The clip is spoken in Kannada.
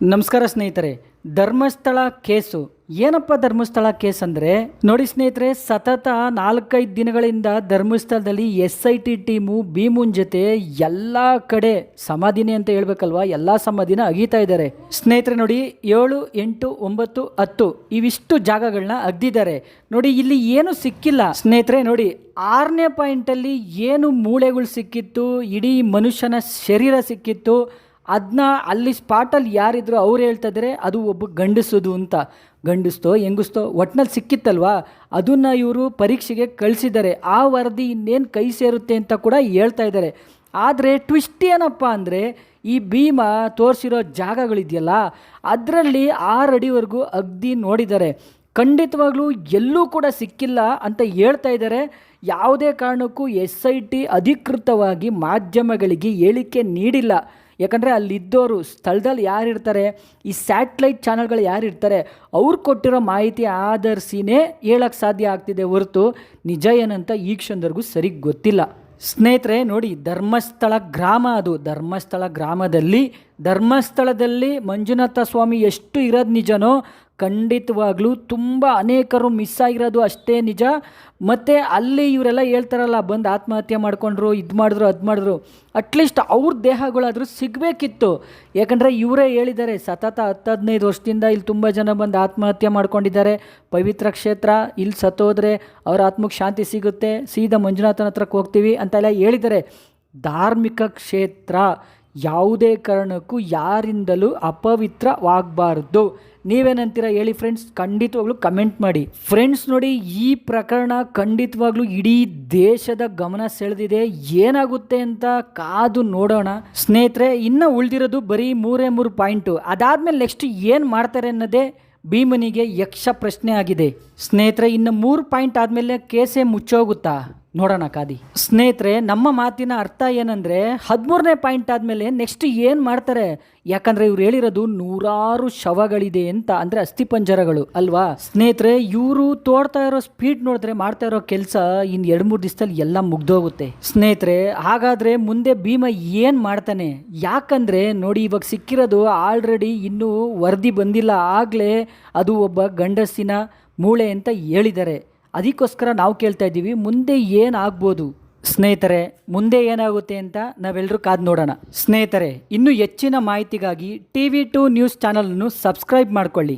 ನಮಸ್ಕಾರ ಸ್ನೇಹಿತರೆ, ಧರ್ಮಸ್ಥಳ ಕೇಸು. ಏನಪ್ಪ ಧರ್ಮಸ್ಥಳ ಕೇಸ್ ಅಂದರೆ? ನೋಡಿ ಸ್ನೇಹಿತರೆ, ಸತತ ನಾಲ್ಕೈದು ದಿನಗಳಿಂದ ಧರ್ಮಸ್ಥಳದಲ್ಲಿ ಎಸ್ ಐ ಟಿ ಟೀಮು, ಭೀಮುನ್ ಜೊತೆ ಎಲ್ಲ ಕಡೆ ಸಮಾಧಿನಿ ಅಂತ ಹೇಳ್ಬೇಕಲ್ವಾ? ಎಲ್ಲ ಸಮಾಧಿನ ಅಗೀತಾ ಇದ್ದಾರೆ. ಸ್ನೇಹಿತರೆ, ನೋಡಿ, ಏಳು, ಎಂಟು, ಒಂಬತ್ತು, ಹತ್ತು ಇವಿಷ್ಟು ಜಾಗಗಳನ್ನ ಅಗ್ದಿದ್ದಾರೆ. ನೋಡಿ, ಇಲ್ಲಿ ಏನು ಸಿಕ್ಕಿಲ್ಲ. ಸ್ನೇಹಿತರೆ, ನೋಡಿ, ಆರನೇ ಪಾಯಿಂಟಲ್ಲಿ ಏನು ಮೂಳೆಗಳು ಸಿಕ್ಕಿತ್ತು, ಇಡೀ ಮನುಷ್ಯನ ಶರೀರ ಸಿಕ್ಕಿತ್ತು ಅದನ್ನ ಅಲ್ಲಿ ಸ್ಪಾಟಲ್ಲಿ ಯಾರಿದ್ರು ಅವ್ರು ಹೇಳ್ತಾ ಅದು ಒಬ್ಬ ಗಂಡಸದು ಅಂತ. ಗಂಡಿಸ್ತೋ, ಹೆಂಗಿಸ್ತೋ, ಒಟ್ನಲ್ಲಿ ಸಿಕ್ಕಿತ್ತಲ್ವಾ? ಅದನ್ನು ಇವರು ಪರೀಕ್ಷೆಗೆ ಕಳಿಸಿದ್ದಾರೆ. ಆ ವರದಿ ಇನ್ನೇನು ಕೈ ಸೇರುತ್ತೆ ಅಂತ ಕೂಡ ಹೇಳ್ತಾ ಇದ್ದಾರೆ ಆದರೆ ಟ್ವಿಸ್ಟ್ ಏನಪ್ಪ ಅಂದರೆ, ಈ ಭೀಮ ತೋರಿಸಿರೋ ಜಾಗಗಳಿದೆಯಲ್ಲ, ಅದರಲ್ಲಿ ಆರು ಅಡಿವರೆಗೂ ಅಗ್ದಿ ನೋಡಿದ್ದಾರೆ. ಖಂಡಿತವಾಗ್ಲೂ ಎಲ್ಲೂ ಕೂಡ ಸಿಕ್ಕಿಲ್ಲ ಅಂತ ಹೇಳ್ತಾ ಇದ್ದಾರೆ ಯಾವುದೇ ಕಾರಣಕ್ಕೂ ಎಸ್ ಐ ಟಿ ಅಧಿಕೃತವಾಗಿ ಮಾಧ್ಯಮಗಳಿಗೆ ಹೇಳಿಕೆ ನೀಡಿಲ್ಲ. ಯಾಕಂದರೆ ಅಲ್ಲಿದ್ದವರು ಸ್ಥಳದಲ್ಲಿ ಯಾರಿರ್ತಾರೆ ಈ ಸ್ಯಾಟ್ಲೈಟ್ ಚಾನಲ್ಗಳು ಯಾರಿರ್ತಾರೆ ಅವ್ರು ಕೊಟ್ಟಿರೋ ಮಾಹಿತಿ ಆಧರಿಸಿನೇ ಹೇಳಕ್ಕೆ ಸಾಧ್ಯ ಆಗ್ತಿದೆ ಹೊರತು ನಿಜ ಏನಂತ ಈ ಕ್ಷಣದವರೆಗೂ ಸರಿ ಗೊತ್ತಿಲ್ಲ. ಸ್ನೇಹಿತರೆ, ನೋಡಿ ಧರ್ಮಸ್ಥಳ ಗ್ರಾಮ ಅದು. ಧರ್ಮಸ್ಥಳ ಗ್ರಾಮದಲ್ಲಿ ಧರ್ಮಸ್ಥಳದಲ್ಲಿ ಮಂಜುನಾಥ ಸ್ವಾಮಿ ಎಷ್ಟು ಇರೋದು ನಿಜನೋ ಖಂಡಿತವಾಗ್ಲೂ ತುಂಬ ಅನೇಕರು ಮಿಸ್ ಆಗಿರೋದು ಅಷ್ಟೇ ನಿಜ. ಮತ್ತು ಅಲ್ಲಿ ಇವರೆಲ್ಲ ಹೇಳ್ತಾರಲ್ಲ, ಬಂದು ಆತ್ಮಹತ್ಯೆ ಮಾಡಿಕೊಂಡ್ರು, ಇದು ಮಾಡಿದ್ರು, ಅದು ಮಾಡಿದ್ರು. ಅಟ್ಲೀಸ್ಟ್ ಅವ್ರ ದೇಹಗಳಾದರೂ ಸಿಗಬೇಕಿತ್ತು. ಯಾಕಂದರೆ ಇವರೇ ಹೇಳಿದ್ದಾರೆ, ಸತತ ಹತ್ತು ಹದಿನೈದು ವರ್ಷದಿಂದ ಇಲ್ಲಿ ತುಂಬ ಜನ ಬಂದು ಆತ್ಮಹತ್ಯೆ ಮಾಡ್ಕೊಂಡಿದ್ದಾರೆ. ಪವಿತ್ರ ಕ್ಷೇತ್ರ, ಇಲ್ಲಿ ಸತ್ತೋದ್ರೆ ಅವ್ರ ಆತ್ಮಕ್ಕೆ ಶಾಂತಿ ಸಿಗುತ್ತೆ. ಸೀದಾ ಮಂಜುನಾಥನ ಹತ್ರಕ್ಕೆ ಹೋಗ್ತೀವಿ ಅಂತೆಲ್ಲ ಹೇಳಿದ್ದಾರೆ. ಧಾರ್ಮಿಕ ಕ್ಷೇತ್ರ. ಯಾವುದೇ ಕಾರಣಕ್ಕೂ ಯಾರಿಂದಲೂ ಅಪವಿತ್ರವಾಗಬಾರ್ದು. ನೀವೇನಂತೀರ ಹೇಳಿ ಫ್ರೆಂಡ್ಸ್ ಖಂಡಿತವಾಗ್ಲೂ ಕಮೆಂಟ್ ಮಾಡಿ. ಫ್ರೆಂಡ್ಸ್ ನೋಡಿ, ಈ ಪ್ರಕರಣ ಖಂಡಿತವಾಗ್ಲೂ ಇಡೀ ದೇಶದ ಗಮನ ಸೆಳೆದಿದೆ. ಏನಾಗುತ್ತೆ ಅಂತ ಕಾದು ನೋಡೋಣ. ಸ್ನೇಹಿತರೆ, ಇನ್ನು ಉಳಿದಿರೋದು ಬರೀ ಮೂರೇ ಮೂರು ಪಾಯಿಂಟು ಅದಾದಮೇಲೆ ನೆಕ್ಸ್ಟ್ ಏನು ಮಾಡ್ತಾರೆ ಅನ್ನೋದೇ ಭೀಮನಿಗೆ ಯಕ್ಷ ಪ್ರಶ್ನೆ ಆಗಿದೆ. ಸ್ನೇಹಿತರೆ, ಇನ್ನು ಮೂರು ಪಾಯಿಂಟ್ ಆದಮೇಲೆ ಕೇಸೇ ಮುಚ್ಚೋಗುತ್ತಾ? ನೋಡೋಣ ಕಾದಿ. ಸ್ನೇಹಿತರೆ, ನಮ್ಮ ಮಾತಿನ ಅರ್ಥ ಏನಂದರೆ, ಹದಿಮೂರನೇ ಪಾಯಿಂಟ್ ಆದಮೇಲೆ ನೆಕ್ಸ್ಟ್ ಏನು ಮಾಡ್ತಾರೆ? ಯಾಕಂದರೆ ಇವ್ರು ಹೇಳಿರೋದು ನೂರಾರು ಶವಗಳಿದೆ ಅಂತ, ಅಂದರೆ ಅಸ್ಥಿಪಂಜರಗಳು ಅಲ್ವಾ? ಸ್ನೇಹಿತರೆ, ಇವರು ತೋಡ್ತಾ ಇರೋ ಸ್ಪೀಡ್ ನೋಡಿದ್ರೆ ಮಾಡ್ತಾ ಇರೋ ಕೆಲಸ ಇನ್ನು ಎರಡು ಮೂರು ದಿವಸದಲ್ಲಿ ಎಲ್ಲ ಮುಗ್ದೋಗುತ್ತೆ. ಸ್ನೇಹಿತರೆ, ಹಾಗಾದರೆ ಮುಂದೆ ಭೀಮ ಏನು ಮಾಡ್ತಾನೆ? ಯಾಕಂದರೆ ನೋಡಿ, ಇವಾಗ ಸಿಕ್ಕಿರೋದು ಆಲ್ರೆಡಿ ಇನ್ನೂ ವರದಿ ಬಂದಿಲ್ಲ, ಆಗಲೇ ಅದು ಒಬ್ಬ ಗಂಡಸಿನ ಮೂಳೆ ಅಂತ ಹೇಳಿದ್ದಾರೆ. ಅದಕ್ಕೋಸ್ಕರ ನಾವು ಕೇಳ್ತಾ ಇದ್ದೀವಿ, ಮುಂದೆ ಏನಾಗ್ಬೋದು? ಸ್ನೇಹಿತರೆ, ಮುಂದೆ ಏನಾಗುತ್ತೆ ಅಂತ ನಾವೆಲ್ಲರೂ ಕಾದು ನೋಡೋಣ. ಸ್ನೇಹಿತರೆ, ಇನ್ನೂ ಹೆಚ್ಚಿನ ಮಾಹಿತಿಗಾಗಿ ಟಿ ವಿ ಟು ನ್ಯೂಸ್ ಚಾನಲನ್ನು ಸಬ್ಸ್ಕ್ರೈಬ್ ಮಾಡ್ಕೊಳ್ಳಿ.